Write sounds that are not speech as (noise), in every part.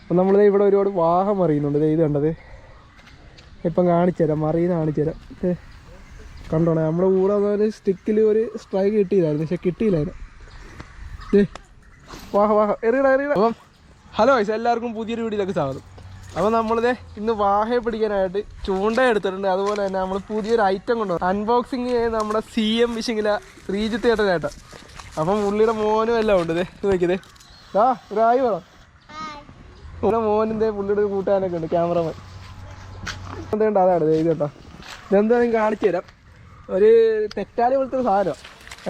അപ്പം നമ്മളിത് ഇവിടെ ഒരുപാട് വാഹം അറിയുന്നുണ്ട് ഇത് കണ്ടത് ഇപ്പം കാണിച്ചു തരാം മറിയുന്ന കാണിച്ചുതരാം. ദേ. കണ്ടോണേ. നമ്മുടെ കൂടെ ഒരു സ്റ്റിക്കിൽ ഒരു സ്ട്രൈക്ക് കിട്ടിയില്ലായിരുന്നു. പക്ഷെ കിട്ടിയില്ലായിരുന്നു. വാഹ വാഹ എറിയടാ എറിയടാ. അപ്പം ഹലോ വയസ്സ് എല്ലാവർക്കും പുതിയൊരു വീഡിയോയിലേക്ക് സ്വാഗതം. അപ്പോൾ നമ്മളിത് ഇന്ന് വാഹയെ പിടിക്കാനായിട്ട് ചൂണ്ട എടുത്തിട്ടുണ്ട്. അതുപോലെ തന്നെ നമ്മൾ പുതിയൊരു ഐറ്റം കൊണ്ടുവന്നു. അൺബോക്സിങ് ചെയ്യുന്ന നമ്മുടെ സി എം ഫിഷിങ്ങില ശ്രീജിത്ത് ചേട്ടനായിട്ട് അപ്പം പുള്ളിയുടെ മോനും എല്ലാം ഉണ്ട്. ഇതേ നോക്കിയതേ ആ ഒരു ആയി പറ. ഇവിടെ മോനിന്റെ പുള്ളിയുടെ ഒരു കൂട്ടുകാരനൊക്കെ ഉണ്ട് ക്യാമറമാൻ എന്തുണ്ട് അതാണ് ഇത് കേട്ടോ. ഇതെന്താ ഞാൻ കാണിച്ചു തരാം. ഒരു തെറ്റാലി പോലത്തെ ഒരു സാധനം.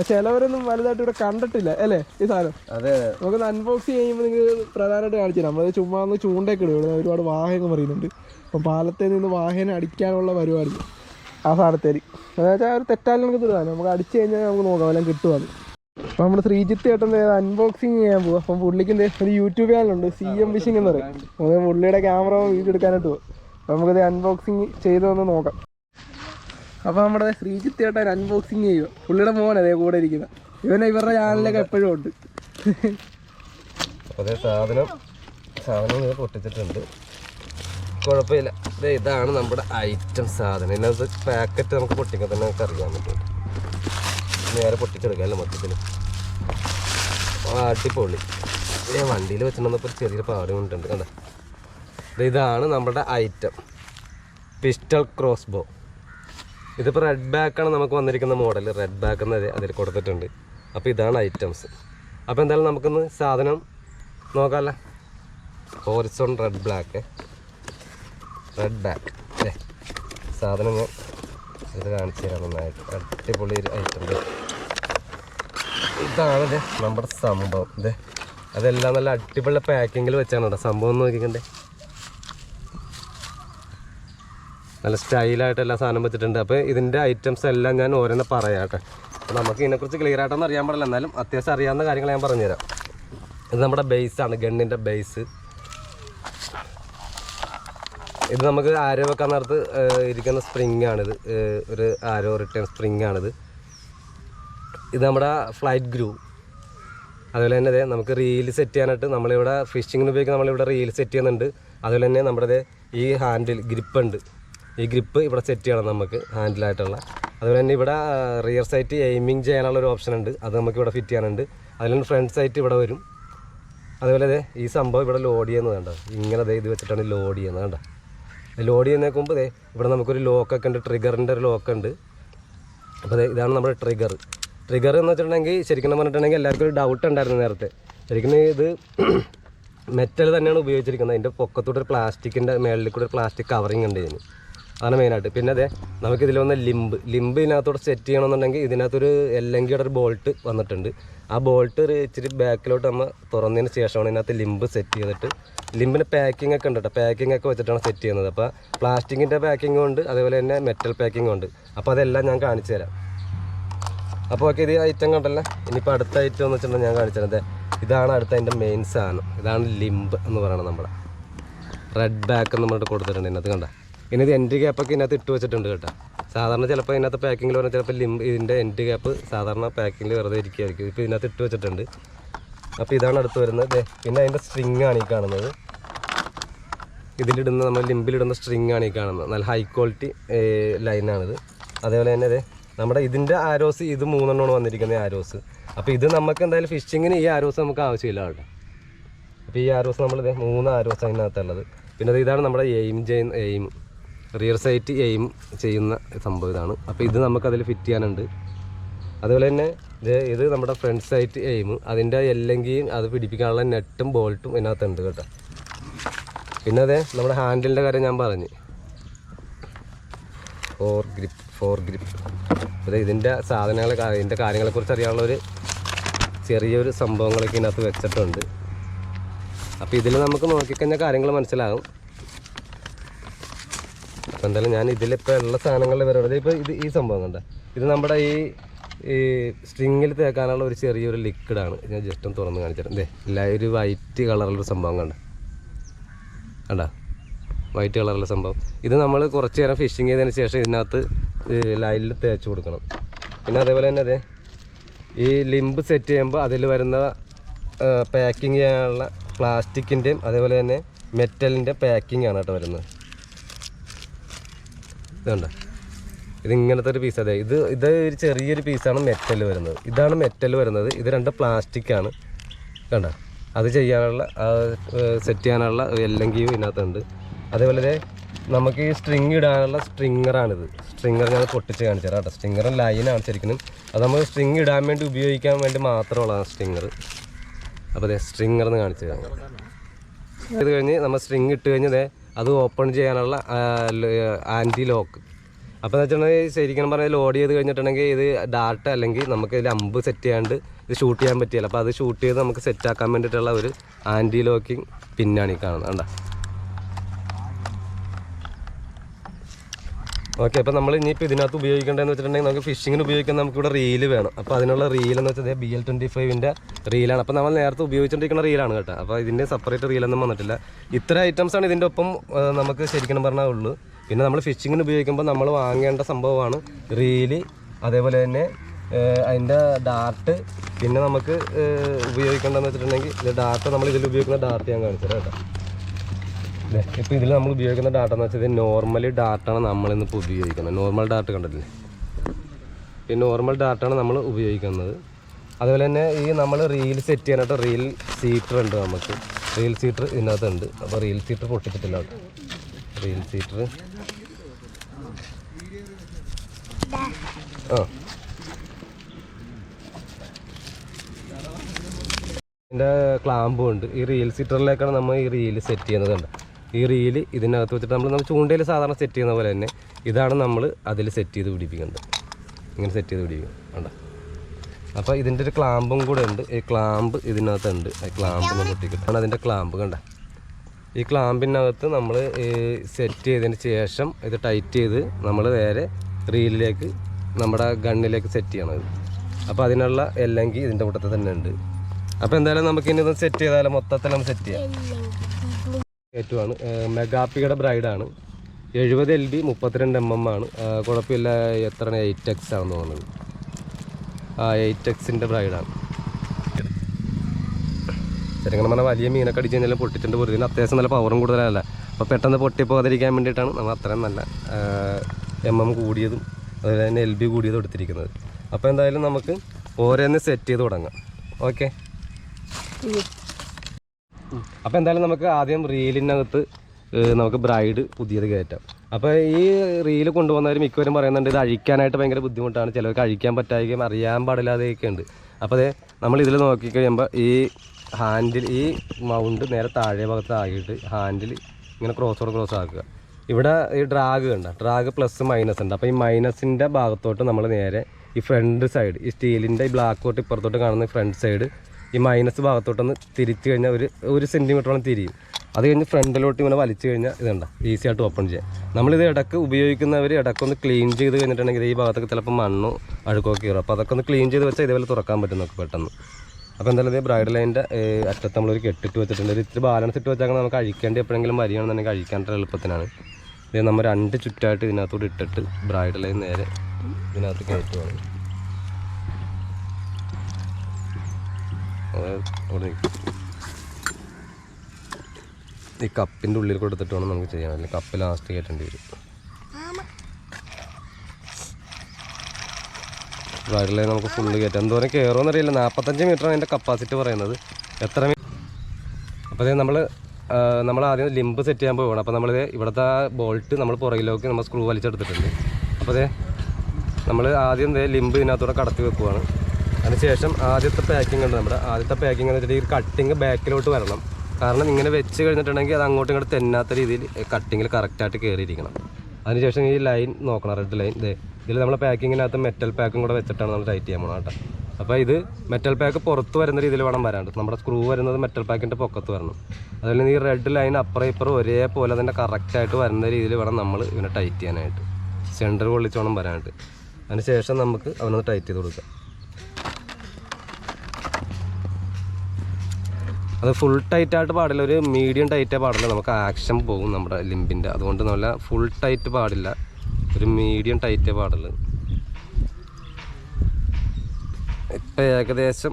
ചിലവരൊന്നും വലുതായിട്ട് ഇവിടെ കണ്ടിട്ടില്ല അല്ലേ? ഈ സാധനം. അതെ നമുക്കൊന്ന് അൺബോക്സ് ചെയ്യുമ്പോൾ നിങ്ങൾ പ്രധാനമായിട്ട് കാണിച്ചു നമ്മൾ ചുമ്മാ ഒന്ന് ചൂണ്ടയൊക്കെ ഇടും. ഇവിടെ ഒരുപാട് വാഹനം പറയുന്നുണ്ട്. അപ്പം പാലത്തിൽ നിന്ന് വാഹനം അടിക്കാനുള്ള പരിപാടി. ആ സാധനത്തേരി അതായത് വെച്ചാൽ ഒരു തെറ്റാലി നമുക്ക് തരുവാണ് നമുക്ക് അടിച്ചു കഴിഞ്ഞാൽ നമുക്ക് നോക്കാം എല്ലാം കിട്ടുവാണ് അപ്പം നമ്മൾ ശ്രീജിത്ത് ചേട്ടന്റെ അൺബോക്സിങ് ചെയ്യാൻ പോകും അപ്പം പുള്ളിക്കിന്റെ ഒരു യൂട്യൂബ് ചാനലുണ്ട് സി എം ഫിഷിംഗ് എന്ന് പറയും. അത് പുള്ളിയുടെ ക്യാമറ വീഡിയോ എടുക്കാനായിട്ട് പോകും നമുക്കത് അൺബോക്സിങ് ചെയ്തൊന്ന് നോക്കാം. അപ്പോൾ നമ്മുടെ ശ്രീജിത്ത് ചേട്ടൻ അൺബോക്സിങ് ചെയ്യുക പുള്ളിയുടെ മോൻ അതേ കൂടെ ഇരിക്കുന്നത് ഇവനെ ഇവരുടെ ചാനലൊക്കെ എപ്പോഴും ഉണ്ട്. അതേ സാധനം സാധനം പൊട്ടിച്ചിട്ടുണ്ട്. കുഴപ്പമില്ല. ഇതാണ് നമ്മുടെ ഐറ്റം സാധനം. ഇതിനകത്ത് പാക്കറ്റ് നമുക്ക് പൊട്ടിക്കാൻ തന്നെ നമുക്ക് അറിയാൻ പറ്റും. നേരെ പൊട്ടിച്ചെടുക്കാമല്ലോ മൊത്തത്തിൽ അടിപൊളി. വണ്ടിയിൽ വെച്ചിട്ടുണ്ടപ്പോൾ ഒരു ചെറിയൊരു പാട് കൊണ്ടുണ്ട്. കണ്ട? ഇതാണ് നമ്മുടെ ഐറ്റം പിസ്റ്റൾ ക്രോസ് ബോ ഇതിപ്പോൾ റെഡ് ബാക്കാണ് നമുക്ക് വന്നിരിക്കുന്ന മോഡൽ റെഡ് ബാക്ക് എന്ന് അതിൽ കൊടുത്തിട്ടുണ്ട്. അപ്പോൾ ഇതാണ് ഐറ്റംസ് അപ്പോൾ എന്തായാലും നമുക്കൊന്ന് സാധനം നോക്കാമല്ല horizon red black red back അല്ലേ സാധനം ഞാൻ ഇത് കാണിച്ചു തരാം നന്നായിട്ട്. അടിപൊളി ഒരു ഐറ്റം ഇതാണ് ഇത് നമ്മുടെ സംഭവം. അതെല്ലാം നല്ല അടിപൊളി പാക്കിങ്ങിൽ വെച്ചാണ് കേട്ടോ. സംഭവം നോക്കിക്കണ്ടേ? നല്ല സ്റ്റൈലായിട്ട് എല്ലാ സാധനം വെച്ചിട്ടുണ്ട്. അപ്പോൾ ഇതിന്റെ ഐറ്റംസ് എല്ലാം ഞാൻ ഓരോന്ന് പറയാട്ടെ. അപ്പോൾ നമുക്ക് ഇതിനെക്കുറിച്ച് ക്ലിയർ ആയിട്ടൊന്നും അറിയാൻ പാടില്ല. എന്നാലും അത്യാവശ്യം അറിയാവുന്ന കാര്യങ്ങൾ ഞാൻ പറഞ്ഞുതരാം. ഇത് നമ്മുടെ ബേസാണ് ഗണ്ണിന്റെ ബേസ് ഇത് നമുക്ക് ആരോ വെക്കാൻ നേരത്ത് ഇരിക്കുന്ന സ്പ്രിങ് ആണിത്. ഒരു ആരോ റിട്ടേൺ സ്പ്രിങ് ആണിത്. ഇത് നമ്മുടെ ഫ്ലൈറ്റ് ഗ്രൂ. അതുപോലെ തന്നെ നമുക്ക് റീൽ സെറ്റ് ചെയ്യാനായിട്ട് നമ്മളിവിടെ ഫിഷിങ്ങിന് ഉപയോഗിക്കുന്ന നമ്മളിവിടെ റീൽ സെറ്റ് ചെയ്യുന്നുണ്ട്. അതുപോലെ തന്നെ നമ്മുടെ ഈ ഹാൻഡിൽ ഗ്രിപ്പ് ഉണ്ട്. ഈ ഗ്രിപ്പ് ഇവിടെ സെറ്റ് ചെയ്യണം നമുക്ക് ഹാൻഡിലായിട്ടുള്ള അതുപോലെ തന്നെ ഇവിടെ റിയർ സൈറ്റ് എയിമിങ് ചെയ്യാനുള്ള ഒരു ഓപ്ഷൻ ഉണ്ട്. അത് നമുക്ക് ഇവിടെ ഫിറ്റ് ചെയ്യാനുണ്ട്. അതിൽ ഫ്രണ്ട് സൈറ്റ് ഇവിടെ വരും. അതുപോലെ അതെ ഈ സംഭവം ഇവിടെ ലോഡ് ചെയ്യുന്നത് കണ്ടോ? ഇങ്ങനെ ഇത് വെച്ചിട്ടാണ് ലോഡ് ചെയ്യുന്നത് കണ്ടോ? ലോഡ് ചെയ്യുന്നതിന് മുമ്പ് ദേ ഇവിടെ നമുക്കൊരു ലോക്കൊക്കെ ഉണ്ട് ട്രിഗറിന്റെ ഒരു ലോക്ക് ഉണ്ട്. അപ്പോൾ അതെ ഇതാണ് നമ്മുടെ ട്രിഗർ ട്രിഗർ എന്ന് വെച്ചിട്ടുണ്ടെങ്കിൽ ശരിക്കും പറഞ്ഞിട്ടുണ്ടെങ്കിൽ എല്ലാവർക്കും ഒരു ഡൗട്ട് ഉണ്ടായിരുന്നു നേരത്തെ. ശരിക്കും ഇത് (clears throat) മെറ്റൽ തന്നെയാണ് ഉപയോഗിച്ചിരിക്കുന്നത്. അതിന്റെ പൊക്കത്തോട്ട് ഒരു പ്ലാസ്റ്റിക്കിന്റെ മേളിൽ കൂടെ ഒരു പ്ലാസ്റ്റിക് കവറിങ് ഉണ്ട് ഇതിന്. അതാണ് മെയിനായിട്ട് പിന്നെ അതെ നമുക്കിതിൽ വന്ന ലിംബ്. ലിംബ് ഇതിനകത്തോടെ സെറ്റ് ചെയ്യണമെന്നുണ്ടെങ്കിൽ ഇതിനകത്തൊരു എല്ലെങ്കിയുടെ ഒരു ബോൾട്ട് വന്നിട്ടുണ്ട്. ആ ബോൾട്ട് ഒരു ഇച്ചിരി ബാക്കിലോട്ട് നമ്മൾ തുറന്നതിന് ശേഷമാണ് ഇതിനകത്ത് ലിംബ് സെറ്റ് ചെയ്തിട്ട്. ലിംബിന് പാക്കിംഗ് ഒക്കെ ഉണ്ട് കേട്ടോ പാക്കിംഗ് ഒക്കെ വെച്ചിട്ടാണ് സെറ്റ് ചെയ്യുന്നത്. അപ്പോൾ പ്ലാസ്റ്റിക്കിന്റെ പാക്കിംഗ് ഉണ്ട് അതേപോലെ തന്നെ മെറ്റൽ പാക്കിംഗ് ഉണ്ട്. അപ്പോൾ അതെല്ലാം ഞാൻ കാണിച്ചു തരാം. അപ്പോൾ ഓക്കെ ഇത് ഐറ്റം കണ്ടല്ലേ. ഇനിയിപ്പോൾ അടുത്ത ഐറ്റം എന്ന് വെച്ചിട്ടുണ്ടെങ്കിൽ ഞാൻ കാണിച്ചു തരാം. ഇതാണ് അടുത്ത അതിന്റെ മെയിൻ സാധനം. ഇതാണ് ലിംബ് എന്ന് പറയുന്നത് നമ്മുടെ റെഡ് ബാക്ക് പറഞ്ഞിട്ട് കൊടുത്തിട്ടുണ്ട് ഇതിനകത്ത് കണ്ട? ഇനി ഇത് എൻഡ് ഗ്യാപ്പൊക്കെ ഇതിനകത്ത് ഇട്ട് വെച്ചിട്ടുണ്ട് കേട്ടോ. സാധാരണ ചിലപ്പോൾ ഇതിനകത്ത് പാക്കിങ്ങിൽ പറഞ്ഞാൽ ചിലപ്പോൾ ലിം ഇതിന്റെ എൻഡ് ഗ്യാപ്പ് സാധാരണ പാക്കിങ്ങിൽ വെറുതെ ഇരിക്കുമായിരിക്കും ഇപ്പോൾ ഇതിനകത്ത് ഇട്ട് വെച്ചിട്ടുണ്ട്. അപ്പോൾ ഇതാണ് അടുത്ത് വരുന്നത്. പിന്നെ അതിന്റെ സ്ട്രിങ് ആണ് ഈ കാണുന്നത്. ഇതിലിടുന്ന നമ്മൾ ലിമ്പിലിടുന്ന സ്ട്രിങ് ആണ് ഈ കാണുന്നത്. നല്ല ഹൈ ക്വാളിറ്റി ലൈനാണിത് അതേപോലെ തന്നെ അതെ നമ്മുടെ ഇതിന്റെ ആരോസ് ഇത് മൂന്നെണ്ണമാണ് വന്നിരിക്കുന്നത് ആരോസ് അപ്പോൾ ഇത് നമുക്ക് എന്തായാലും ഫിഷിങ്ങിന് ഈ ആരോസ് നമുക്ക് ആവശ്യമില്ല കേട്ടോ. അപ്പോൾ ഈ ആരോസ് നമ്മൾ മൂന്ന് ആരോസ് അതിനകത്തുള്ളത്. പിന്നെ ഇതാണ് നമ്മുടെ എയിം ജെയിം എയിം റിയർ സൈറ്റ് എയിം ചെയ്യുന്ന സംഭവം ഇതാണ്. അപ്പോൾ ഇത് നമുക്ക് അതിൽ ഫിറ്റ് ചെയ്യാനുണ്ട്. അതുപോലെ തന്നെ ഇത് ഇത് നമ്മുടെ ഫ്രണ്ട് സൈറ്റ് എയിം അതിന്റെ എല്ലെങ്കിയും അത് പിടിപ്പിക്കാനുള്ള നെട്ടും ബോൾട്ടും ഇതിനകത്തുണ്ട് കേട്ടോ. പിന്നെ അതെ നമ്മുടെ ഹാൻഡിലിന്റെ കാര്യം ഞാൻ പറഞ്ഞു. ഫോർ ഗ്രിപ്പ് ഫോർ ഗ്രിപ്പ് അതെ ഇതിന്റെ സാധനങ്ങളെ ഇതിന്റെ കാര്യങ്ങളെക്കുറിച്ച് അറിയാനുള്ള ഒരു ചെറിയൊരു സംഭവങ്ങളൊക്കെ ഇതിനകത്ത് വെച്ചിട്ടുണ്ട്. അപ്പോൾ ഇതിൽ നമുക്ക് നോക്കിക്കഴിഞ്ഞാൽ കാര്യങ്ങൾ മനസ്സിലാകും. അപ്പോൾ എന്തായാലും ഞാൻ ഇതിലിപ്പോൾ ഉള്ള സാധനങ്ങളിൽ വരുന്നത് ഇപ്പോൾ ഇത് ഈ സംഭവം കണ്ട. ഇത് നമ്മുടെ ഈ ഈ സ്ട്രിങ്ങിൽ തേക്കാനുള്ള ഒരു ചെറിയൊരു ലിക്വിഡാണ് ഞാൻ ജസ്റ്റ് ഒന്ന് തുറന്ന് കാണിച്ചു തരാം. ദേ ഇല്ല ഒരു വൈറ്റ് കളറിലൊരു സംഭവം കണ്ട. കണ്ട? വൈറ്റ് കളറിലെ സംഭവം. ഇത് നമ്മൾ കുറച്ച് നേരം ഫിഷിങ് ചെയ്തതിന് ശേഷം ഇതിനകത്ത് ലൈനിൽ തേച്ച് കൊടുക്കണം. പിന്നെ അതേപോലെ തന്നെ അതെ ഈ ലിമ്പ് സെറ്റ് ചെയ്യുമ്പോൾ അതിൽ വരുന്ന പാക്കിങ് ചെയ്യാനുള്ള പ്ലാസ്റ്റിക്കിന്റെയും അതേപോലെ തന്നെ മെറ്റലിന്റെ പാക്കിംഗ് ആണ് കേട്ടോ വരുന്നത്. ഇതുണ്ട്. ഇത് ഇങ്ങനത്തെ ഒരു പീസ് അതെ ഇത് ഇത് ഒരു ചെറിയൊരു പീസാണ് മെറ്റൽ വരുന്നത്. ഇതാണ് മെറ്റൽ വരുന്നത്. ഇത് രണ്ട് പ്ലാസ്റ്റിക് ആണ്. കണ്ട? അത് ചെയ്യാനുള്ള സെറ്റ് ചെയ്യാനുള്ള എല്ലെങ്കിയും ഇതിനകത്തുണ്ട്. അതേപോലെ നമുക്ക് ഈ സ്ട്രിങ് ഇടാനുള്ള സ്ട്രിങ്ങറാണിത് സ്ട്രിങ്ങർ ഞാൻ പൊട്ടിച്ച് കാണിച്ചു തരാം കേട്ടോ. സ്ട്രിങ്ങർ ലൈനാണ് ശരിക്കും അത് നമ്മൾ സ്ട്രിങ് ഇടാൻ വേണ്ടി ഉപയോഗിക്കാൻ വേണ്ടി മാത്രമുള്ളതാണ് സ്ട്രിങ്ങർ അപ്പോൾ അതെ സ്ട്രിങ്ങർ എന്ന് കാണിച്ചു ഇത് കഴിഞ്ഞ് നമ്മൾ സ്ട്രിങ് ഇട്ട് കഴിഞ്ഞ് അത് ഓപ്പൺ ചെയ്യാനുള്ള ആന്റി ലോക്ക് അപ്പോൾ എന്ന് വെച്ചിട്ടുണ്ടെങ്കിൽ ശരിക്കും പറഞ്ഞാൽ ലോഡ് ചെയ്ത് കഴിഞ്ഞിട്ടുണ്ടെങ്കിൽ ഇത് ഡാർട്ട് അല്ലെങ്കിൽ നമുക്ക് ഇതിൽ അമ്പ് സെറ്റ് ചെയ്യാണ്ട് ഇത് ഷൂട്ട് ചെയ്യാൻ പറ്റിയല്ല അപ്പോൾ അത് ഷൂട്ട് ചെയ്ത് നമുക്ക് സെറ്റ് ആക്കാൻ വേണ്ടിയിട്ടുള്ള ഒരു ആന്റി ലോക്കിംഗ് പിന്നാണ് ഈ കാണുന്നത്. കണ്ട? ഓക്കെ അപ്പോൾ നമ്മൾ ഇനിയിപ്പോൾ ഇതിനകത്ത് ഉപയോഗിക്കേണ്ടതെന്ന് വെച്ചിട്ടുണ്ടെങ്കിൽ നമുക്ക് ഫിഷിങ്ങിന് ഉപയോഗിക്കാൻ നമുക്ക് ഇവിടെ റീൽ വേണം. അപ്പോൾ അതിനുള്ള റീൽ എന്ന് വെച്ചാൽ ബി എൽ ട്വന്റി ഫൈവിന്റെ റീലാണ് അപ്പോൾ നമ്മൾ നേരത്തെ ഉപയോഗിച്ചുകൊണ്ടിരിക്കുന്ന റീലാണ് കേട്ടോ. അപ്പോൾ ഇതിന്റെ സെപ്പറേറ്റ് റീലൊന്നും വന്നിട്ടില്ല. ഇത്ര ഐറ്റംസാണ് ഇതിന്റെ ഒപ്പം നമുക്ക് ശരിക്കും പറഞ്ഞാൽ ഉള്ളൂ. പിന്നെ നമ്മൾ ഫിഷിങ്ങിന് ഉപയോഗിക്കുമ്പോൾ നമ്മൾ വാങ്ങേണ്ട സംഭവമാണ് റീൽ അതേപോലെ തന്നെ അതിന്റെ ഡാർട്ട് പിന്നെ നമുക്ക് ഉപയോഗിക്കേണ്ടതെന്ന് വെച്ചിട്ടുണ്ടെങ്കിൽ ഡാർട്ട് നമ്മൾ ഇതിൽ ഉപയോഗിക്കുന്ന ഡാർട്ട് ഞാൻ കാണിച്ചു കേട്ടോ. ഇപ്പോൾ ഇതിൽ നമ്മൾ ഉപയോഗിക്കുന്ന ഡാറ്റ എന്ന് വെച്ചാൽ നോർമൽ ഡാറ്റാണ് നമ്മളിന്നിപ്പോൾ ഉപയോഗിക്കുന്നത്. നോർമൽ ഡാറ്റ കണ്ടിട്ടില്ലേ? ഈ നോർമൽ ഡാറ്റാണ് നമ്മൾ ഉപയോഗിക്കുന്നത്. അതുപോലെ തന്നെ ഈ നമ്മൾ റീൽ സെറ്റ് ചെയ്യാനായിട്ട് റീൽ സീറ്റർ ഉണ്ട് നമുക്ക്. റീൽ സീറ്റർ ഇതിനകത്തുണ്ട്. അപ്പോൾ റീൽ സീറ്റർ പൊട്ടിച്ചിട്ടില്ല റീൽ സീറ്റർ ആ. ഇതിന്റെ ക്ലാമ്പും ഉണ്ട്. ഈ റീൽ സീറ്ററിലേക്കാണ് നമ്മൾ ഈ റീൽ സെറ്റ് ചെയ്യുന്നത് കണ്ട? ഈ റീൽ ഇതിനകത്ത് വെച്ചിട്ട് നമ്മൾ നമ്മൾ ചൂണ്ടയിൽ സാധാരണ സെറ്റ് ചെയ്യുന്ന പോലെ തന്നെ ഇതാണ് നമ്മൾ അതിൽ സെറ്റ് ചെയ്ത് പിടിപ്പിക്കുന്നത്. ഇങ്ങനെ സെറ്റ് ചെയ്ത് പിടിപ്പിക്കും. വേണ്ട അപ്പോൾ ഇതിന്റെ ഒരു ക്ലാമ്പും കൂടെ ഉണ്ട്. ഈ ക്ലാമ്പ് ഇതിനകത്തുണ്ട്. ഈ ക്ലാമ്പ് നമ്മൾ ആണ് അതിന്റെ ക്ലാമ്പ് കണ്ട? ഈ ക്ലാമ്പിനകത്ത് നമ്മൾ സെറ്റ് ചെയ്തതിന് ശേഷം ഇത് ടൈറ്റ് ചെയ്ത് നമ്മൾ നേരെ റീലിലേക്ക് നമ്മുടെ ഗണ്ണിലേക്ക് സെറ്റ് ചെയ്യണം ഇത്. അപ്പോൾ അതിനുള്ള എല്ലെങ്കിൽ ഇതിന്റെ കൂട്ടത്തിൽ തന്നെ ഉണ്ട്. അപ്പോൾ എന്തായാലും നമുക്ക് ഇനി ഇത് സെറ്റ് ചെയ്താലും? മൊത്തത്തിൽ നമുക്ക് സെറ്റ് ചെയ്യാം. ഏറ്റുമാണ് മെഗാപ്പിയുടെ ബ്രൈഡാണ്. എഴുപത് എൽ ബി മുപ്പത്തിരണ്ട് എം എം ആണ്. കുഴപ്പമില്ല എത്ര എയ്റ്റ് എക്സ് ആണെന്ന് തോന്നുന്നത് ആ എയ്റ്റ് എക്സിന്റെ ബ്രൈഡാണ്. ചെറുങ്ങനെ പറഞ്ഞാൽ വലിയ മീനൊക്കെ അടിച്ച് കഴിഞ്ഞാൽ പൊട്ടിച്ചിട്ട് പൊരുതി അത്യാവശ്യം നല്ല പവറും കൂടുതലല്ല. അപ്പോൾ പെട്ടെന്ന് പൊട്ടിപ്പോകാതിരിക്കാൻ വേണ്ടിയിട്ടാണ് നമ്മൾ അത്രയും നല്ല എം എം കൂടിയതും അതുപോലെ തന്നെ എൽ ബി കൂടിയതും എടുത്തിരിക്കുന്നത്. അപ്പോൾ എന്തായാലും നമുക്ക് ഓരോന്ന് സെറ്റ് ചെയ്ത് തുടങ്ങാം. ഓക്കെ അപ്പോൾ എന്തായാലും നമുക്ക് ആദ്യം റീലിനകത്ത് നമുക്ക് ബ്രൈഡ് പുതിയത് കയറ്റാം. അപ്പോൾ ഈ റീൽ കൊണ്ടുവന്നവർ മിക്കവരും പറയുന്നുണ്ട് ഇത് അഴിക്കാനായിട്ട് ഭയങ്കര ബുദ്ധിമുട്ടാണ്. ചിലർക്ക് അഴിക്കാൻ പറ്റാതെയും അറിയാൻ പാടില്ലാതെയൊക്കെ ഉണ്ട്. അപ്പോൾ അതെ നമ്മൾ ഇതിൽ നോക്കിക്കഴിയുമ്പോൾ ഈ ഹാൻഡിൽ ഈ മൗണ്ട് നേരെ താഴെ ഭാഗത്ത് ആക്കിയിട്ട് ഹാൻഡിൽ ഇങ്ങനെ ക്രോസോട് ക്രോസ് ആക്കുക. ഇവിടെ ഈ ഡ്രാഗ് ഉണ്ട് ഡ്രാഗ് പ്ലസ് മൈനസ് ഉണ്ട്. അപ്പോൾ ഈ മൈനസിന്റെ ഭാഗത്തോട്ട് നമ്മൾ നേരെ ഈ ഫ്രണ്ട് സൈഡ് ഈ സ്റ്റീലിന്റെ ഈ ബ്ലാക്ക് തൊട്ട് ഇപ്പുറത്തോട്ട് കാണുന്ന ഫ്രണ്ട് സൈഡ് ഈ മൈനസ് ഭാഗത്തോട്ടൊന്ന് തിരിച്ചു കഴിഞ്ഞാൽ ഒരു ഒരു സെന്റിമീറ്ററോളം തിരിയും. അത് കഴിഞ്ഞ് ഫ്രണ്ടിലോട്ട് ഇങ്ങനെ വലിച്ചു കഴിഞ്ഞാൽ ഇതുണ്ട ഈസി ആയിട്ട് ഓപ്പൺ ചെയ്യാം. നമ്മളിത് ഇടയ്ക്ക് ഉപയോഗിക്കുന്നവർ ഇടക്കൊന്ന് ക്ലീൻ ചെയ്ത് കഴിഞ്ഞിട്ടുണ്ടെങ്കിൽ ഈ ഭാഗത്തൊക്കെ ചിലപ്പോൾ മണ്ണോ അഴുക്കോ കയറും. അപ്പോൾ അതൊക്കെ ഒന്ന് ക്ലീൻ ചെയ്ത് വെച്ചാൽ ഇതേപോലെ തുറക്കാൻ പറ്റും നമുക്ക് പെട്ടെന്ന്. അപ്പോൾ എന്തായാലും ഇത് ബ്രൈഡ് ലൈന്റെ അറ്റത്ത് നമ്മളൊരു കെട്ടിട്ട് വെച്ചിട്ടുണ്ട്. ഒരു ഇത്തിരി ബാലൻസ് ഇട്ട് വെച്ചാൽ നമുക്ക് അഴിക്കേണ്ടി എപ്പോഴെങ്കിലും വരികയാണെന്നുണ്ടെങ്കിൽ അഴിക്കാനുള്ള എളുപ്പത്തിനാണ്. ഇത് നമ്മൾ രണ്ട് ചുറ്റായിട്ട് ഇതിനകത്തോട്ട് ഇട്ടിട്ട് ബ്രൈഡ് ലൈൻ നേരെ ഇതിനകത്ത് കയറ്റുവാണ്. ഈ കപ്പിന്റെ ഉള്ളിൽ കൊടുത്തിട്ട് വേണം നമുക്ക് ചെയ്യാൻ. അല്ലെങ്കിൽ കപ്പ് ലാസ്റ്റ് കയറ്റേണ്ടി വരും. വരലേ നമുക്ക് ഫുള്ള് കയറ്റാം എന്തോരം കയറുമെന്ന് അറിയില്ല നാൽപ്പത്തഞ്ച് മീറ്ററാണ് അതിന്റെ കപ്പാസിറ്റി പറയുന്നത്. എത്ര അപ്പോൾ നമ്മൾ നമ്മൾ ആദ്യം ലിമ്പ് സെറ്റ് ചെയ്യാൻ പോവുകയാണ് അപ്പോൾ നമ്മൾ ഇവിടുത്തെ ബോൾട്ട് നമ്മൾ പുറകിലേക്ക് നമ്മൾ സ്ക്രൂ വലിച്ചെടുത്തിട്ടുണ്ട്. അപ്പോൾ നമ്മൾ ആദ്യം ലിമ്പ് ഇതിനകത്തൂടെ കടത്തി വെക്കുവാണ്. അതിനുശേഷം ആദ്യത്തെ പാക്കിംഗ് ഉണ്ട് നമ്മുടെ. ആദ്യത്തെ പാക്കിംഗ് എന്ന് വെച്ചിട്ട് ഈ കട്ടിങ് ബാക്കിലോട്ട് വരണം. കാരണം ഇങ്ങനെ വെച്ച് കഴിഞ്ഞിട്ടുണ്ടെങ്കിൽ അത് അങ്ങോട്ടും ഇങ്ങോട്ട് തെന്നാത്ത രീതിയിൽ കട്ടിങ്ങിൽ കറക്റ്റായിട്ട് കയറിയിരിക്കണം അതിനുശേഷം ഈ ലൈൻ നോക്കണം. റെഡ് ലൈൻ ഇതേ ഇതിൽ നമ്മൾ പാക്കിങ്ങിനകത്ത് മെറ്റൽ പാക്കും കൂടെ വെച്ചിട്ടാണ് നമ്മൾ ടൈറ്റ് ചെയ്യാൻ പോകണം കേട്ടോ. അപ്പോൾ ഇത് മെറ്റൽ പാക്ക് പുറത്ത് വരുന്ന രീതിയിൽ വേണം വരാണ്ട്. നമ്മുടെ സ്ക്രൂ വരുന്നത് മെറ്റൽ പാക്കിന്റെ പൊക്കത്ത് വരണം. അതുപോലെ ഈ റെഡ് ലൈൻ അപ്പുറം ഇപ്പുറം ഒരേപോലെ തന്നെ കറക്റ്റായിട്ട് വരുന്ന രീതിയിൽ വേണം നമ്മൾ ഇവനെ ടൈറ്റ് ചെയ്യാനായിട്ട്. സെന്റർ കൊള്ളിച്ച് വേണം വരാനായിട്ട് അതിന് ശേഷം നമുക്ക് അവനൊന്ന് ടൈറ്റ് ചെയ്ത് കൊടുക്കാം. അത് ഫുൾ ടൈറ്റായിട്ട് പാടില്ല. ഒരു മീഡിയം ടൈറ്റേ പാടില്ല. നമുക്ക് ആക്ഷൻ പോകും നമ്മുടെ ലിമ്പിന്റെ അതുകൊണ്ട് നല്ല ഫുൾ ടൈറ്റ് പാടില്ല. ഒരു മീഡിയം ടൈറ്റേ പാടുള്ളൂ ഇപ്പം ഏകദേശം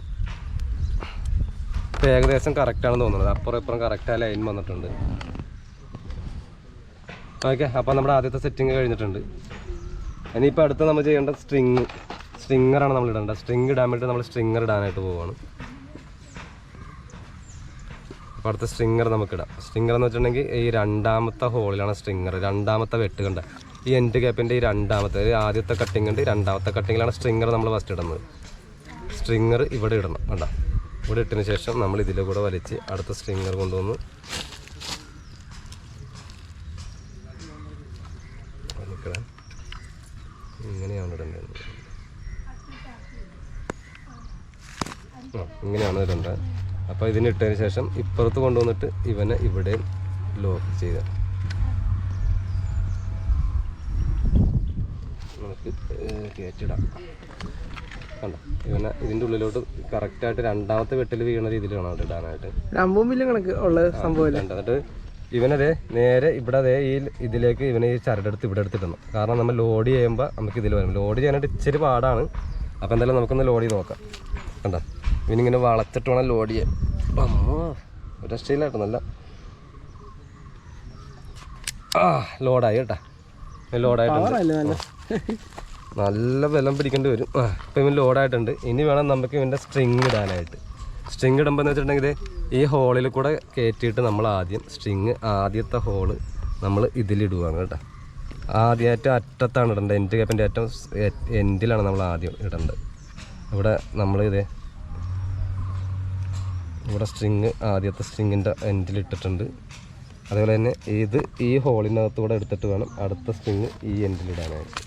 ഇപ്പം ഏകദേശം കറക്റ്റാണെന്ന് തോന്നുന്നത്. അപ്പുറം ഇപ്പുറം കറക്റ്റ് ആ ലൈൻ വന്നിട്ടുണ്ട്. ഓക്കെ അപ്പം നമ്മുടെ ആദ്യത്തെ സെറ്റിങ് കഴിഞ്ഞിട്ടുണ്ട്. ഇനിയിപ്പോൾ അടുത്ത് നമ്മൾ ചെയ്യേണ്ട സ്ട്രിങ് സ്ട്രിങ്ങറാണ് നമ്മൾ ഇടേണ്ടത് സ്ട്രിങ് ഇടാൻ വേണ്ടി നമ്മൾ സ്ട്രിങ്ങർ ഇടാനായിട്ട് പോവുകയാണ് അപ്പോൾ അടുത്ത സ്ട്രിങ്ങർ നമുക്കിടാം. സ്ട്രിങ്ങർ എന്ന് വെച്ചിട്ടുണ്ടെങ്കിൽ ഈ രണ്ടാമത്തെ ഹോളിലാണ് സ്ട്രിങ്ങർ രണ്ടാമത്തെ വെട്ട് കണ്ട. ഈ എൻഡ് ഗ്യാപ്പിന്റെ ഈ രണ്ടാമത്തെ ആദ്യത്തെ കട്ടിങ് ഉണ്ട് രണ്ടാമത്തെ കട്ടിങ്ങിലാണ് സ്ട്രിങ്ങർ നമ്മൾ ഫസ്റ്റ് ഇടുന്നത്. സ്ട്രിങ്ങർ ഇവിടെ ഇടണം. കണ്ട. ഇവിടെ ഇട്ടതിന് ശേഷം നമ്മൾ ഇതിൽ കൂടെ വലിച്ച് അടുത്ത സ്ട്രിങ്ങർ കൊണ്ടുവന്ന് നിൽക്കണം ഇങ്ങനെയാണ് ഇടേണ്ടത് ആ ഇങ്ങനെയാണ് ഇടേണ്ടത് അപ്പോൾ ഇതിന് ഇട്ടതിന് ശേഷം ഇപ്പുറത്ത് കൊണ്ടുവന്നിട്ട് ഇവനെ ഇവിടെ ലോക്ക് ചെയ്ത. നമുക്ക് കയറ്റിടാം. കണ്ടോ? ഇവനെ ഇതിന്റെ ഉള്ളിലോട്ട് കറക്റ്റായിട്ട് രണ്ടാമത്തെ വെട്ടിൽ വീണ രീതിയിൽ വേണം അവിടെ ഇടാനായിട്ട്. കണക്ക് ഉള്ള സംഭവം എന്നിട്ട് ഇവനതേ നേരെ ഇവിടെ അതേ ഈ ഇതിലേക്ക് ഇവനെ ഈ ചരടെടുത്ത് ഇവിടെ എടുത്തിടണം. കാരണം നമ്മൾ ലോഡ് ചെയ്യുമ്പോൾ നമുക്ക് ഇതിൽ വരും. ലോഡ് ചെയ്യാനായിട്ട് ഇച്ചിരി പാടാണ്. അപ്പോൾ എന്തായാലും നമുക്കൊന്ന് ലോഡ് ചെയ്ത് നോക്കാം. കണ്ട? ഇവനിങ്ങനെ വളച്ചിട്ട് വേണം ലോഡ് ചെയ്യാൻ. അമ്മോ ഒരു രക്ഷയില്ലാട്ടോ നല്ല ആ ലോഡായി കേട്ടാ. ലോഡായിട്ടുണ്ട് നല്ല? ബലം പിടിക്കേണ്ടി വരും. ആ ഇപ്പം ഇവൻ ലോഡായിട്ടുണ്ട് ഇനി വേണം നമുക്ക് ഇവന്റെ സ്ട്രിങ് ഇടാനായിട്ട്. സ്ട്രിങ് ഇടുമ്പോൾ എന്ന് വെച്ചിട്ടുണ്ടെങ്കിൽ ഈ ഹോളിൽ കൂടെ കയറ്റിയിട്ട് നമ്മൾ ആദ്യം സ്ട്രിങ് ആദ്യത്തെ ഹോൾ നമ്മൾ ഇതിലിടുവാണ് കേട്ടോ. ആദ്യമായിട്ട് അറ്റത്താണ് ഇടേണ്ടത്. എന്റെ ക്യാപ്പിന്റെ ഏറ്റവും എൻഡിലാണ് നമ്മൾ ആദ്യം ഇടേണ്ടത്. ഇവിടെ നമ്മൾ ഇതേ ഇവിടെ സ്ട്രിങ് ആദ്യത്തെ സ്ട്രിങ്ങിന്റെ എൻഡിൽ ഇട്ടിട്ടുണ്ട്. അതേപോലെ തന്നെ ഇത് ഈ ഹോളിനകത്തൂടെ എടുത്തിട്ട് വേണം അടുത്ത സ്ട്രിങ് ഈ എൻഡിലിടാനായിട്ട്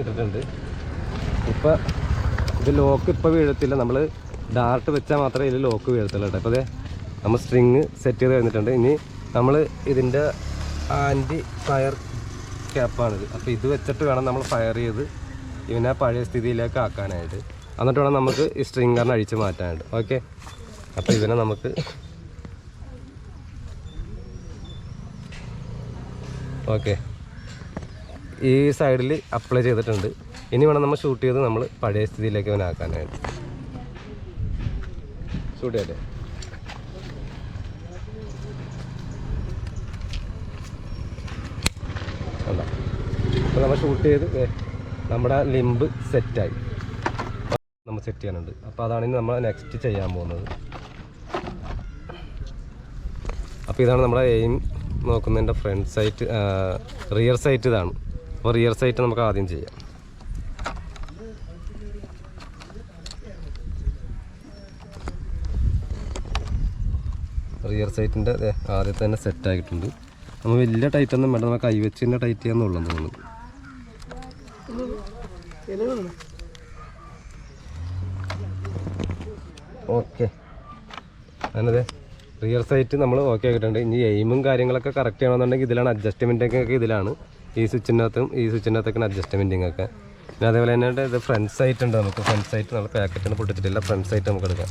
ഇട്ടിട്ടുണ്ട്. ഇപ്പം ഇത് ലോക്ക് ഇപ്പോൾ വീഴത്തില്ല. നമ്മൾ ഡാർട്ട് വെച്ചാൽ മാത്രമേ ഇതിൽ ലോക്ക് വീഴത്തുള്ളൂ കേട്ടോ. അപ്പോൾ അതെ നമ്മൾ സ്ട്രിങ് സെറ്റ് ചെയ്ത് കഴിഞ്ഞിട്ടുണ്ട്. ഇനി നമ്മൾ ഇതിന്റെ ആന്റി ഫയർ ക്യാപ്പാണിത് അപ്പോൾ ഇത് വെച്ചിട്ട് വേണം നമ്മൾ ഫയർ ചെയ്ത് ഇവനെ പഴയ സ്ഥിതിയിലേക്ക് ആക്കാനായിട്ട്. എന്നിട്ട് വേണം നമുക്ക് ഈ സ്ട്രിംഗറിനെ അഴിച്ച് മാറ്റാനായിട്ട്. ഓക്കെ അപ്പോൾ ഇവനെ നമുക്ക് ഓക്കെ ഈ സൈഡിൽ അപ്ലൈ ചെയ്തിട്ടുണ്ട്. ഇനി വേണം നമ്മൾ ഷൂട്ട് ചെയ്ത് നമ്മൾ പഴയ സ്ഥിതിയിലേക്ക് അവനാക്കാനായിട്ട് ഷൂട്ട് ചെയ്യട്ടെ? അപ്പോൾ നമ്മൾ ഷൂട്ട് ചെയ്ത് നമ്മുടെ ലിമ്പ് സെറ്റായി സെറ്റ് ചെയ്യാനുണ്ട്. അപ്പോൾ അതാണ് ഇനി നമ്മൾ നെക്സ്റ്റ് ചെയ്യാൻ പോകുന്നത്. അപ്പോൾ ഇതാണ് നമ്മുടെ എയിം നോക്കുന്നതിന്റെ ഫ്രണ്ട് സൈറ്റ് റിയർ സൈറ്റ് ഇതാണ്. അപ്പോൾ റിയർ സൈറ്റ് നമുക്ക് ആദ്യം ചെയ്യാം. റിയർ സൈറ്റിന്റെ ആദ്യത്തെ തന്നെ സെറ്റ് ആയിട്ടുണ്ട്. നമ്മൾ വലിയ ടൈറ്റ് ഒന്നും വേണ്ട നമുക്ക് കൈവച്ച് തന്നെ ടൈറ്റ് ചെയ്യാന്നുള്ളൂ തോന്നുന്നു. ഓക്കെ. അതിനത് റിയർ സൈറ്റ് നമ്മൾ ഓക്കെ ആക്കിയിട്ടുണ്ട്. ഇനി എയിമും കാര്യങ്ങളൊക്കെ കറക്റ്റ് ചെയ്യണമെന്നുണ്ടെങ്കിൽ ഇതിലാണ് അഡ്ജസ്റ്റ്മെന്റൊക്കെ ഇതിലാണ്. ഈ സ്വിച്ചിനകത്തും ഈ സ്വിച്ചിനകത്തൊക്കെയാണ് അഡ്ജസ്റ്റ്മെന്റിങ് ഒക്കെ. പിന്നെ അതേപോലെ തന്നെ ഇത് ഫ്രണ്ട് സൈറ്റ് ഉണ്ട് നമുക്ക്. ഫ്രണ്ട് സൈറ്റ് നമ്മൾ പാക്കറ്റിന് പൊട്ടിച്ചിട്ടില്ല. ഫ്രണ്ട് സൈറ്റ് നമുക്ക് എടുക്കാം.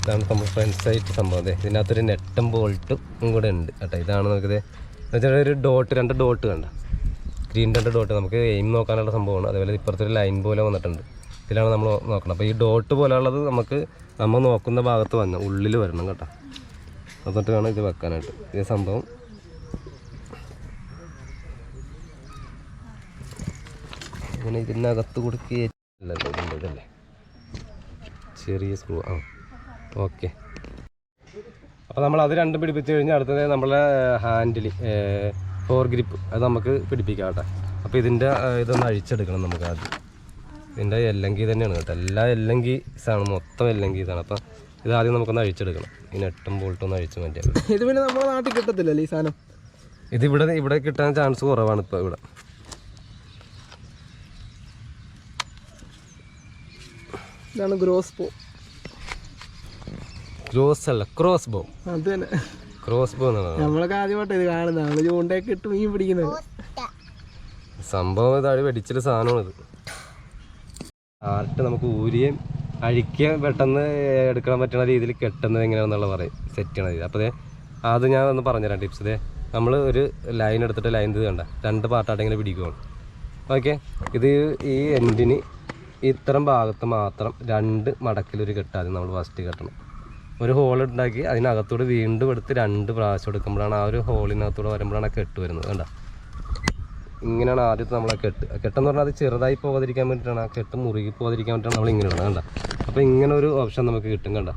ഇതാണ് നമ്മൾ ഫ്രണ്ട് സൈറ്റ് സംഭവം. അതെ ഇതിനകത്തൊരു നെട്ടും ബോൾട്ടും കൂടെ ഉണ്ട് കേട്ടോ. ഇതാണ് നമുക്കിത് എന്നുവെച്ചാൽ ഒരു ഡോട്ട് രണ്ട് ഡോട്ട് കണ്ട. ഗ്രീൻ രണ്ട് ഡോട്ട് നമുക്ക് എയിം നോക്കാനുള്ള സംഭവമാണ്. അതേപോലെ ഇപ്പുറത്തൊരു ലൈൻ പോലെ വന്നിട്ടുണ്ട്. ഇതിലാണ് നമ്മൾ നോക്കണം അപ്പോൾ ഈ ഡോട്ട് പോലെയുള്ളത് നമുക്ക് നമ്മൾ നോക്കുന്ന ഭാഗത്ത് വന്ന് ഉള്ളിൽ വരണം കേട്ടോ. എന്നിട്ട് വേണം ഇത് വെക്കാനായിട്ട്. ഈ സംഭവം. ഇങ്ങനെ ഇതിനകത്ത് ഇതിന്റെ ഇതല്ലേ? ചെറിയ സ്ക്രൂ ആ ഓക്കെ അപ്പോൾ നമ്മൾ അത് രണ്ടും പിടിപ്പിച്ച് കഴിഞ്ഞാൽ അടുത്തത് നമ്മളെ ഹാൻഡിൽ ഫോർ ഗ്രിപ്പ് അത് നമുക്ക് പിടിപ്പിക്കാം കേട്ടോ. അപ്പോൾ ഇതിന്റെ ഇതൊന്ന് അഴിച്ചെടുക്കണം നമുക്ക് ആദ്യം. ഇതിന്റെ എല്ലങ്കി തന്നെയാണ് കേട്ടോ. എല്ലാ എല്ലങ്കി ഇതാണ് മൊത്തം എല്ലങ്കി ഇതാണ്. അപ്പം ഇത് ആദ്യം നമുക്കൊന്ന് അഴിച്ചെടുക്കണം. ഈ നെട്ടും ബോൾട്ടും ഒന്ന് അഴിച്ച് മതി. (laughs) ഇത് പിന്നെ നമ്മുടെ നാട്ടിൽ കിട്ടത്തില്ലല്ലേ ഈ സാധനം? ഇത് ഇവിടെ ഇവിടെ കിട്ടാൻ ചാൻസ് കുറവാണ് ഇപ്പോൾ ഇവിടെ. ഇതാണ് ഗ്രോസ് പോ ക്രോസ് അല്ല ക്രോസ് ബോ അത് തന്നെ. ക്രോസ് ബോ എന്നാണ്. നമ്മളൊക്കെ ആദ്യമായിട്ട് ഇത് കാണുന്നത്. നമ്മൾ ചൂണ്ടയൊക്കെ ഇട്ട് മീൻ പിടിക്കുന്നത്. സംഭവം ഇതാഴ് സാധനമാണ് സാധനമാണിത്. ആർട്ട് നമുക്ക് ഊരിയും അഴിക്കുകയും പെട്ടെന്ന് എടുക്കാൻ പറ്റുന്ന രീതിയിൽ കെട്ടുന്നത് എങ്ങനെയാണെന്നുള്ള പറയും സെറ്റ് ചെയ്യണ രീതി. അപ്പോൾ അത് ഞാൻ ഒന്ന് പറഞ്ഞുതരാം ടിപ്സ്. ഇതേ നമ്മൾ ഒരു ലൈൻ എടുത്തിട്ട് ലൈൻ ഇത് കണ്ട. രണ്ട് പാർട്ടായിട്ട് ഇങ്ങനെ പിടിക്കുകയാണ് ഓക്കെ? ഇത് ഈ എൻഡിന് ഇത്തരം ഭാഗത്ത് മാത്രം രണ്ട് മടക്കിലൊരു കെട്ടാതെ നമ്മൾ ഫസ്റ്റ് കെട്ടണം. ഒരു ഹോൾ ഉണ്ടാക്കി അതിനകത്തൂടെ വീണ്ടും എടുത്ത് രണ്ട് പ്രാവശ്യം എടുക്കുമ്പോഴാണ് ആ ഒരു ഹോളിനകത്തൂടെ വരുമ്പോഴാണ് ആ കെട്ട് വരുന്നത്. കണ്ട? ഇങ്ങനെയാണ് ആദ്യത്തെ നമ്മളെ കെട്ട്. കെട്ടെന്ന് പറഞ്ഞാൽ അത് ചെറുതായി പോകാതിരിക്കാൻ വേണ്ടിയിട്ടാണ് ആ കെട്ട് മുറുകി പോകാതിരിക്കാൻ വേണ്ടിയിട്ടാണ് നമ്മൾ ഇങ്ങനെ ഇടുന്നത് കണ്ട? അപ്പോൾ ഇങ്ങനെ ഒരു ഓപ്ഷൻ നമുക്ക് കിട്ടും കണ്ട?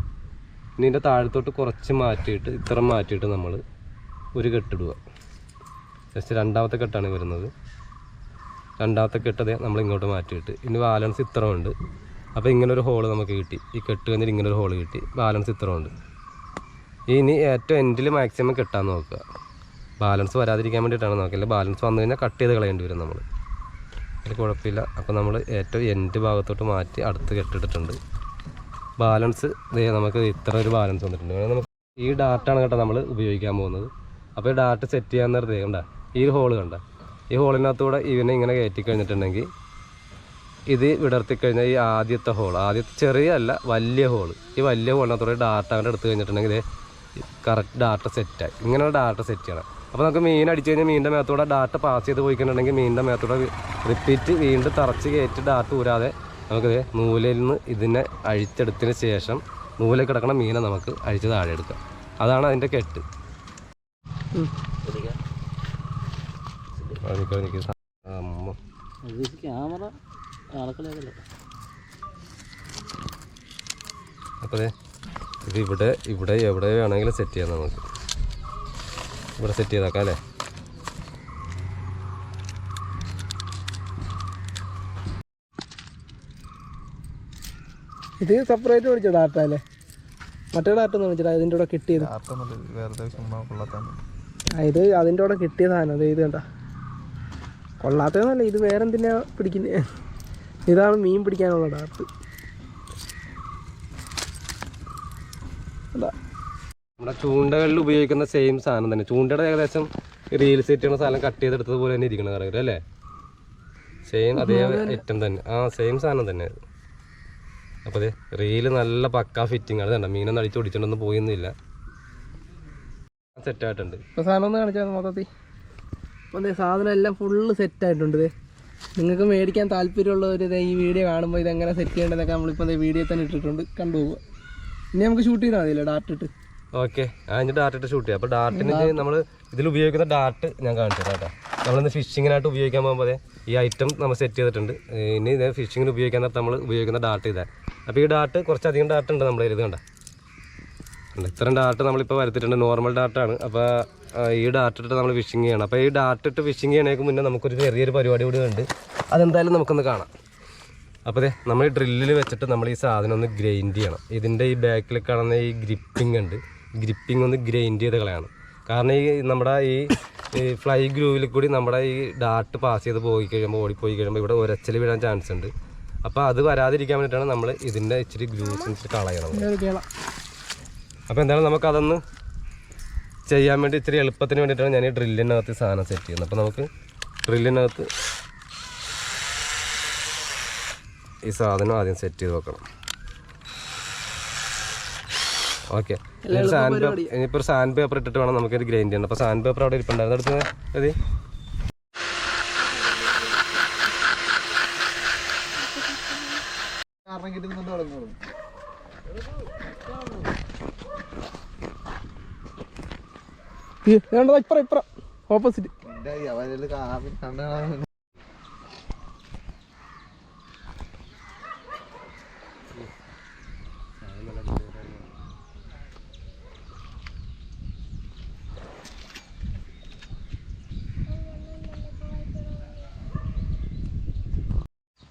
ഇനി ഇതിന്റെ താഴത്തോട്ട് കുറച്ച് മാറ്റിയിട്ട് ഇത്ര മാറ്റിയിട്ട് നമ്മൾ ഒരു കെട്ടിടുക ജസ്റ്റ് രണ്ടാമത്തെ കെട്ടാണ് വരുന്നത്. രണ്ടാമത്തെ കെട്ടത് നമ്മൾ ഇങ്ങോട്ട് മാറ്റിയിട്ട്. ഇനി ബാലൻസ് ഇത്ര ഉണ്ട്. അപ്പോൾ ഇങ്ങനെ ഒരു ഹോൾ നമുക്ക് കിട്ടി. ഈ കെട്ട് കഴിഞ്ഞിട്ട് ഇങ്ങനൊരു ഹോൾ കിട്ടി. ബാലൻസ് ഇത്ര ഉണ്ട്. ഇനി ഏറ്റവും എൻഡിൽ മാക്സിമം കെട്ടാൻ നോക്കുക. ബാലൻസ് വരാതിരിക്കാൻ വേണ്ടിയിട്ടാണ് നോക്കില്ല ബാലൻസ് വന്നു കഴിഞ്ഞാൽ കട്ട് ചെയ്ത് കളയേണ്ടി വരും നമ്മൾ അതിൽ കുഴപ്പമില്ല. അപ്പോൾ നമ്മൾ ഏറ്റവും എൻഡ് ഭാഗത്തോട്ട് മാറ്റി അടുത്ത് കെട്ടിട്ടിട്ടുണ്ട് ബാലൻസ് നമുക്ക് ഇത്ര ഒരു ബാലൻസ് വന്നിട്ടുണ്ട്. നമുക്ക് ഈ ഡാറ്റാണ് കേട്ടോ നമ്മൾ ഉപയോഗിക്കാൻ പോകുന്നത്. അപ്പോൾ ഈ ഡാറ്റ സെറ്റ് ചെയ്യാൻ നേരത്തെ കണ്ട? ഈ ഹോൾ കണ്ട? ഈ ഹോളിനകത്തൂടെ ഇവനെ ഇങ്ങനെ കയറ്റി കഴിഞ്ഞിട്ടുണ്ടെങ്കിൽ ഇത് വിടർത്തി കഴിഞ്ഞാൽ ഈ ആദ്യത്തെ ഹോൾ ആദ്യത്തെ ചെറിയ അല്ല വലിയ ഹോൾ ഈ വലിയ ഹോളിനകത്തൂടെ ഡാറ്റ അങ്ങോട്ട് എടുത്ത് കഴിഞ്ഞിട്ടുണ്ടെങ്കിൽ കറക്റ്റ് ഡാറ്റ സെറ്റായി ഇങ്ങനെയുള്ള ഡാറ്റ സെറ്റ് ചെയ്യണം. അപ്പോൾ നമുക്ക് മീൻ അടിച്ചു കഴിഞ്ഞാൽ മീനിന്റെ മേത്തൂടെ ഡാറ്റ പാസ് ചെയ്ത് പോയിക്കുന്നുണ്ടെങ്കിൽ മീനിന്റെ മേത്തൂടെ റിപ്പീറ്റ് വീണ്ടും തറച്ച് കയറ്റി ഡാറ്റ ഊരാതെ നമുക്കിത് നൂലിൽ നിന്ന് ഇതിനെ അഴിച്ചെടുത്തതിന് ശേഷം നൂലിൽ കിടക്കണ മീനെ നമുക്ക് അഴിച്ച് താഴെ എടുക്കാം. അതാണ് അതിന്റെ കെട്ട്. അപ്പോൾ ഇത് ഇവിടെ ഇവിടെ എവിടെ വേണമെങ്കിലും സെറ്റ് ചെയ്യാം നമുക്ക്. ഇവിടെ സെറ്റ് ചെയ്തേക്കാം അല്ലേ? ഇത് സെപ്പറേറ്റ് മേടിച്ച ഡാറ്റ അല്ലേ മറ്റേ ഡാറ്റ ഒന്നും മേടിച്ചാ അതിന്റെ കൂടെ കിട്ടിയത്. ഇത് അതിന്റെ കൂടെ കിട്ടിയ സാധനം അത് ഇത് കണ്ട? കൊള്ളാത്തതെന്നല്ല ഇത് വേറെ എന്തിനാ പിടിക്കുന്നത് ഇതാണ് മീൻ പിടിക്കാനുള്ള ഡാർട്ട് അതാ നമ്മുടെ ചൂണ്ടകളിൽ ഉപയോഗിക്കുന്ന സെയിം സാധനം തന്നെ. ചൂണ്ടയുടെ ഏകദേശം റിയൽ സെറ്റ് ചെയ്യുന്ന സാധനം കട്ട് ചെയ്തെടുത്തത് പോലെ തന്നെ ഇരിക്കണ കറങ്ങി അല്ലേ? സെയിം അതേ ഐറ്റം തന്നെ. ആ സെയിം സാധനം തന്നെ. അപ്പോൾ അതെ റീൽ നല്ല പക്കാ ഫിറ്റിംഗ് ആണ്. കണ്ട? മീനൊന്നും അടിച്ച് പിടിച്ചിട്ടൊന്നും പോയൊന്നുമില്ല സെറ്റ് ആയിട്ടുണ്ട്. ഇപ്പോൾ സാധനം ഒന്ന് കാണിച്ചാൽ മൊത്തത്തിൽ അപ്പോൾ അതെ സാധനം എല്ലാം ഫുള്ള് സെറ്റായിട്ടുണ്ട് ഇത് നിങ്ങൾക്ക് മേടിക്കാൻ താല്പര്യമുള്ളവർ ഇത് ഈ വീഡിയോ കാണുമ്പോൾ ഇതെങ്ങനെ സെറ്റ് ചെയ്യേണ്ടതൊക്കെ നമ്മളിപ്പോൾ വീഡിയോ തന്നെ ഇട്ടിട്ടുണ്ട്. കണ്ടുപോകുക ഇനി നമുക്ക് ഷൂട്ട് ചെയ്താൽ മതിയല്ലോ ഡാർട്ട് ഇട്ട്. ഓക്കെ. അതിന്റെ ഡാർട്ടിട്ട് ഷൂട്ട് ചെയ്യാം. അപ്പോൾ ഡാർട്ടിന് നമ്മൾ ഇതിൽ ഉപയോഗിക്കുന്ന ഡാർട്ട് ഞാൻ കാണിച്ചു തരാം കേട്ടോ. നമ്മളിന്ന് ഫിഷിങ്ങിനായിട്ട് ഉപയോഗിക്കാൻ പോകുമ്പോൾ ഈ ഐറ്റം നമ്മൾ സെറ്റ് ചെയ്തിട്ടുണ്ട്. ഇനി ഇത് ഫിഷിങ്ങിന് ഉപയോഗിക്കാൻ നേരത്തെ നമ്മൾ ഉപയോഗിക്കുന്ന ഡാർട്ട് ഇതാ. അപ്പോൾ ഈ ഡാർട്ട് കുറച്ചധികം ഡാർട്ട് ഉണ്ട് നമ്മൾ ഇത് കണ്ട. ഇത്രയും ഡാർട്ട് നമ്മളിപ്പോൾ വരുത്തിയിട്ടുണ്ട്. നോർമൽ ഡാർട്ടാണ് അപ്പോൾ ഈ ഡാർട്ട് ഇട്ട് നമ്മൾ ഫിഷിങ് ചെയ്യണം. അപ്പോൾ ഈ ഡാർട്ട് ഇട്ട് ഫിഷിങ് ചെയ്യണേക്ക് മുന്നേ നമുക്കൊരു ചെറിയൊരു പരിപാടി കൂടി ഉണ്ട്. അതെന്തായാലും നമുക്കൊന്ന് കാണാം. അപ്പോൾ അതെ നമ്മൾ ഈ ഡ്രില്ലിൽ വെച്ചിട്ട് നമ്മൾ ഈ സാധനം ഒന്ന് ഗ്രൈൻഡ് ചെയ്യണം. ഇതിന്റെ ഈ ബാക്കിൽ കാണുന്ന ഈ ഗ്രിപ്പിംഗ് ഉണ്ട്. ഗ്രിപ്പിംഗ് ഒന്ന് ഗ്രൈൻഡ് ചെയ്ത് കളയാണ്. കാരണം ഈ നമ്മുടെ ഈ ഫ്ലൈ ഗ്രൂവിൽ കൂടി നമ്മുടെ ഈ ഡാർട്ട് പാസ് ചെയ്ത് പോയി കഴിയുമ്പോൾ ഓടിപ്പോയി കഴിയുമ്പോൾ ഇവിടെ ഒരച്ചൽ വീഴാൻ ചാൻസ് ഉണ്ട്. അപ്പോൾ അത് വരാതിരിക്കാൻ വേണ്ടിയിട്ടാണ് നമ്മൾ ഇതിന്റെ ഇച്ചിരി ഗ്രൂസ് ഇച്ചിരി കളയണം. അപ്പോൾ എന്തായാലും നമുക്കതൊന്ന് ചെയ്യാൻ വേണ്ടി ഇച്ചിരി എളുപ്പത്തിന് വേണ്ടിയിട്ടാണ് ഞാൻ ഈ ഡ്രില്ലിനകത്ത് സാധനം സെറ്റ് ചെയ്യുന്നത്. അപ്പോൾ നമുക്ക് ഡ്രില്ലിനകത്ത് ഈ സാധനം ആദ്യം സെറ്റ് ചെയ്ത് വെക്കണം. ഓക്കെ. സാൻഡ് പേപ്പർ ഇനിയിപ്പോൾ ഒരു സാൻഡ് പേപ്പർ ഇട്ടിട്ട് വേണം നമുക്ക് ഇത് ഗ്രൈൻഡ് ചെയ്യണം അപ്പോൾ സാൻഡ് പേപ്പർ അവിടെ ഇരിപ്പുണ്ടായിരുന്നു അടുത്ത് അതെ ഇപ്പറ ഇപ്പറ. ഓപ്പോസിറ്റ് എന്റെ അവരിൽ കാണാൻ കണ്ടാണ്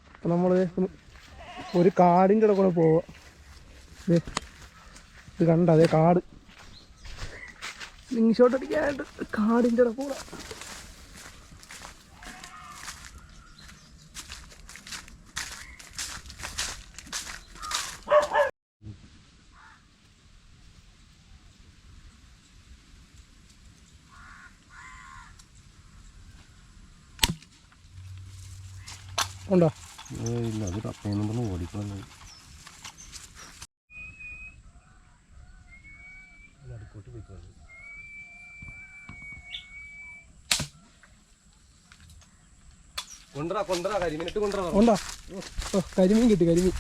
അപ്പം നമ്മൾ ഒരു കാടിന്റെ ഇടയിൽ കൂടെ പോവുക ദേ, ഇത് കണ്ട അതേ കാട്. നിങ്ങോട്ടടിക്കാനായിട്ട് കാടിന്റെ ഇടയിൽ ഉണ്ടോ ഇല്ല അത് കപ്പയെന്നും പറഞ്ഞ് ഓടിക്കണം കൊണ്ടുവരാ കൊണ്ടുവരാ കരിമീനിട്ട് കൊണ്ടുവരാ. ഉണ്ടോ ഓ കരിമീൻ കിട്ടി കരിമീൻ.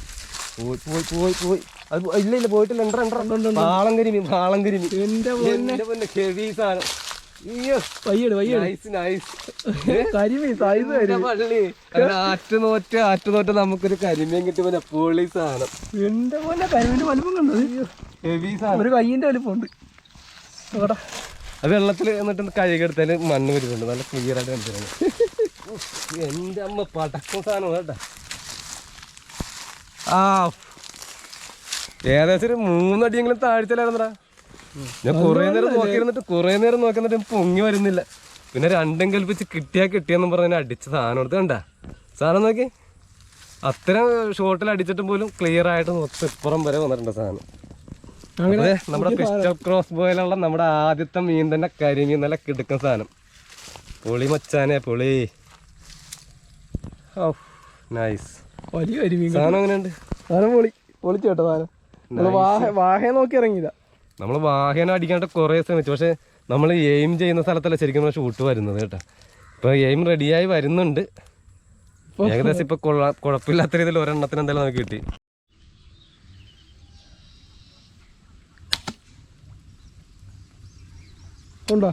പോയി പോയി പോയി പോയി. അത് ഇല്ല ഇല്ല പോയിട്ടില്ല. എണ്ട്ര എണ്ട്ര പാളം കരിമീൻ പാളം കരിമീൻ. എന്റെ പൊന്നെ. ഹെവി സാധനം. അയ്യോ. വയ്യട് വയ്യട്. നൈസ് നൈസ് കരിമീൻ സൈസ് എന്റെ പള്ളി? അങ്ങനെ ആറ്റ് നോറ്റ് ആറ്റ് നമുക്കൊരു കരിമീൻ കിട്ടിയ പൊളി സാധനം? എന്റെ പോലെ കരിമീന്റെ വലുപ്പം കണ്ടത്? ഹെവി സാധനം. ഒരു കയ്യിന്റെ വലുപ്പമുണ്ട്. അത് വെള്ളത്തിൽ എന്നിട്ട് കഴുകെടുത്താൽ മണ്ണ് വരുന്നുണ്ട് നല്ല ക്ലിയർ ആയിട്ട് കണ്ടിരുന്നു എന്റെ അമ്മ പടക്കം സാധനം കേട്ടാ. ആ ഏകദേശം ഒരു മൂന്നടിയെങ്കിലും താഴ്ചയിലായിരുന്നടാ. ഞാൻ കുറേ നേരം നോക്കിയിരുന്നിട്ട് കുറേ നേരം നോക്കിയിരുന്നിട്ട് എന്നിട്ട് പൊങ്ങി വരുന്നില്ല. പിന്നെ രണ്ടും കൽപ്പിച്ച് കിട്ടിയാ കിട്ടിയെന്നും പറഞ്ഞ് അടിച്ച സാധനം എടുത്ത് കണ്ട? സാധനം നോക്കി. അത്തരം ഷോട്ടിൽ അടിച്ചിട്ട് പോലും ക്ലിയർ ആയിട്ട് മൊത്തം ഇപ്പുറം വരെ വന്നിട്ടുണ്ട് സാധനം. നമ്മുടെ പിസ്റ്റൽ ക്രോസ് ബോയിലുള്ള നമ്മുടെ ആദ്യത്തെ മീൻ തന്നെ കരിമീൻ നല്ല കിടക്കുന്ന സാധനം. പൊളി മച്ചാനെ പൊളി. നൈസ് വലിയ കരിമീൻ സാധനം എങ്ങനെയുണ്ട്? സാധനം പൊളി പൊളിച്ചു കേട്ടോ സാധനം വാഹ വാഹയെ നോക്കി ഇറങ്ങിയതാ. നമ്മൾ വാഹനം അടിക്കാണ്ട് കുറേ ശ്രമിച്ചു പക്ഷേ നമ്മൾ എയിം ചെയ്യുന്ന സ്ഥലത്തല്ല ശരിക്കും നമ്മൾ ഷൂട്ട് വരുന്നത് കേട്ടോ. ഇപ്പോൾ എയിം റെഡിയായി വരുന്നുണ്ട്. ഏകദേശം ഇപ്പോൾ കൊള്ള കുഴപ്പമില്ലാത്ത രീതിയിൽ ഒരെണ്ണത്തിന് എന്തായാലും നമുക്ക് കിട്ടി. ഉണ്ടോ?